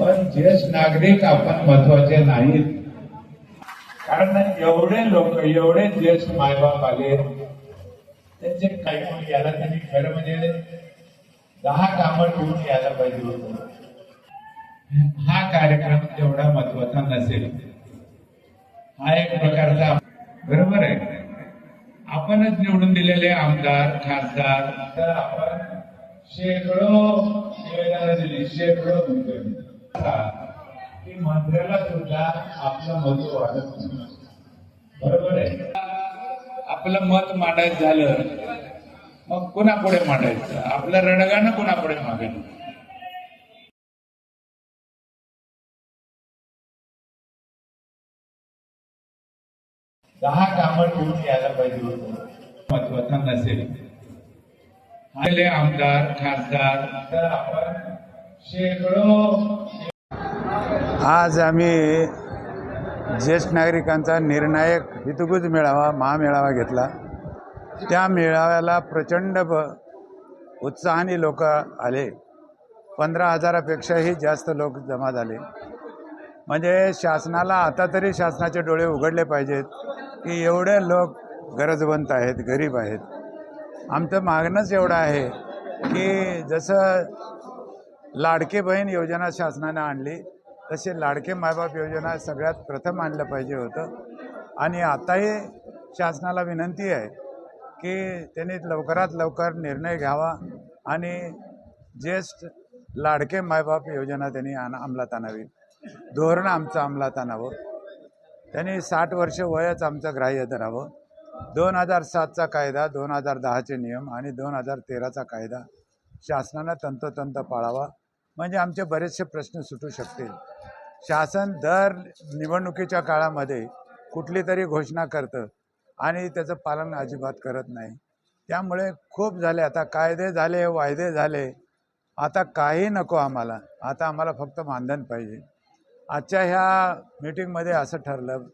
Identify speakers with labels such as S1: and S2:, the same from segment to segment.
S1: पण ज्येष्ठ नागरिक आपण महत्त्वाचे नाहीत. कारण एवढे लोक एवढे ज्येष्ठ मायबाप आले त्यांचे काही कोण याला त्यांनी खरं म्हणजे दहा कामं ठेवून यायला पाहिजे होतं. हा कार्यक्रम तेवढा महत्त्वाचा नसेल. हा एक प्रकारचा बरोबर आहे. आपणच निवडून दिलेले आमदार खासदार तर आपण शेकडो दिली शेकडो की? मंत्र्याला सुद्धा आपलं मत वाढत नाही. बरोबर आहे? आपलं मत मांडायचं झालं मग कुणापुढे मांडायचं? आपलं रणगाणं कुणापुढे मागायचं? दहा कामं ठेवून यायला पाहिजे होतं. महत्त्वाचा नसेल. आमदार खासदार तर आपण शेकडो
S2: आज आम्ही ज्येष्ठ नागरिकांचा निर्णायक हितगुज मेळावा महामेळावा घेतला. त्या मेळाव्याला प्रचंड ब उत्साहाने लोक आले. पंधरा हजारापेक्षाही जास्त लोक जमा झाले. म्हणजे शासनाला आता तरी शासनाचे डोळे उघडले पाहिजेत की एवढे लोक गरजवंत आहेत गरीब आहेत. आमचं मागणंच एवढं आहे की जसं लाडके बहीण योजना शासनानं आणली तशी लाडके मायबाप योजना सगळ्यात प्रथम आणलं पाहिजे होतं. आणि आताही शासनाला विनंती आहे की त्यांनी लवकरात लवकर निर्णय घ्यावा आणि ज्येष्ठ लाडके मायबाप योजना त्यांनी आण अंमलात आणावी. धोरण आमचं अंमलात आणावं. त्यांनी साठ वर्ष वयच आमचं ग्राह्य धरावं. दोन हजार सातचा कायदा दोन हजार दहाचे नियम आणि दोन हजार तेराचा कायदा शासनानं तंतोतंत पाळावा. म्हणजे आमचे बरेचसे प्रश्न सुटू शकतील. शासन दर निवडणुकीच्या काळामध्ये कुठली तरी घोषणा करतं आणि त्याचं पालन अजिबात करत नाही. त्यामुळे खूप झाले. आता कायदे झाले वायदे झाले. आता काही नको आम्हाला. आता आम्हाला फक्त मानधन पाहिजे. आजच्या ह्या मीटिंगमध्ये असं ठरलं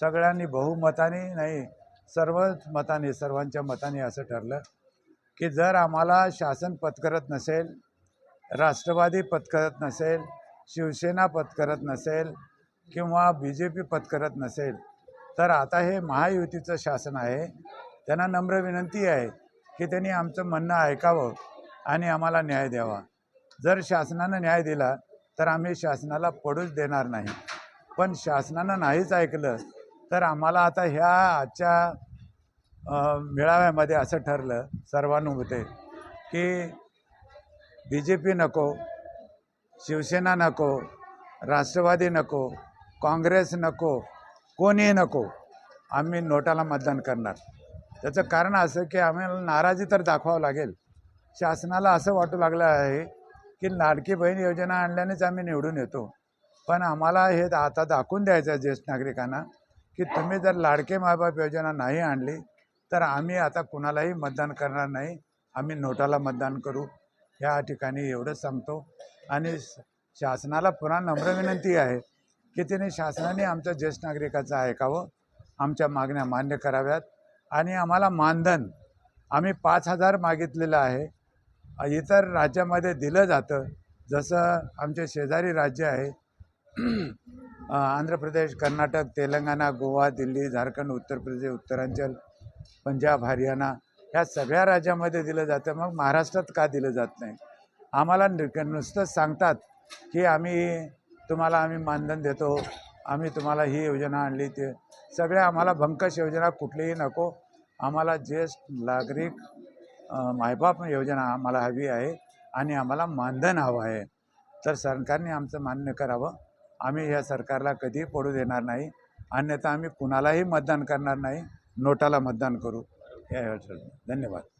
S2: सगळ्यांनी बहुमताने नाही सर्वच मताने सर्वांच्या मताने असं ठरलं की जर आम्हाला शासन पत्करत नसेल राष्ट्रवादी पत्करत नसेल शिवसेना पत्करत नसेल किंवा बी जे पी पत्करत नसेल तर आता हे महायुतीचं शासन आहे. त्यांना नम्र विनंती आहे की त्यांनी आमचं म्हणणं ऐकावं आणि आम्हाला न्याय द्यावा. जर शासनानं न्याय दिला तर आम्ही शासनाला पडूच देणार नाही. पण शासनानं नाहीच ऐकलं तर आम्हाला आता ह्या आजच्या मेळाव्यामध्ये असं ठरलं सर्वानुभूते की बी जे पी नको शिवसेना नको राष्ट्रवादी नको काँग्रेस नको कोणीही नको आम्ही नोटाला मतदान करणार. त्याचं कारण असं की आम्हाला नाराजी तर दाखवावं लागेल. शासनाला असं वाटू लागलं आहे की लाडकी बहीण योजना आणल्यानेच आम्ही निवडून येतो. पण आम्हाला हे आता दाखवून द्यायचं आहे ज्येष्ठ नागरिकांना की तुम्ही जर लाडके मायबाप योजना नाही आणली तर आम्ही आता कुणालाही मतदान करणार नाही. आम्ही नोटाला मतदान करू. ह्या ठिकाणी एवढंच सांगतो. आणि श- शासनाला पुन्हा नम्र विनंती आहे की त्याने शासनाने आमच्या ज्येष्ठ नागरिकाचं ऐकावं आमच्या मागण्या मान्य कराव्यात. आणि आम्हाला मानधन आम्ही पाच हजार मागितलेलं आहे. इतर राज्यामध्ये दिलं जातं. जसं आमचे शेजारी राज्य आहे आंध्र प्रदेश कर्नाटक तेलंगणा गोवा दिल्ली झारखंड उत्तर प्रदेश उत्तरांचल पंजाब हरियाणा ह्या सगळ्या राज्यामध्ये दिलं जातं मग महाराष्ट्रात का दिलं जात नाही? आम्हाला नुसतं नुसतंच सांगतात की आम्ही तुम्हाला आम्ही मानधन देतो आम्ही तुम्हाला ही योजना आणली ते सगळ्या आम्हाला भंकश योजना कुठलीही नको. आम्हाला ज्येष्ठ नागरिक मायबाप योजना आम्हाला हवी आहे आणि आम्हाला मानधन हवं आहे. तर सरकारने आमचं मान्य करावं. आम्ही या सरकारला कधीही पडू देणार नाही. अन्यथा आम्ही कुणालाही मतदान करणार नाही नोटाला मतदान करू. या धन्यवाद.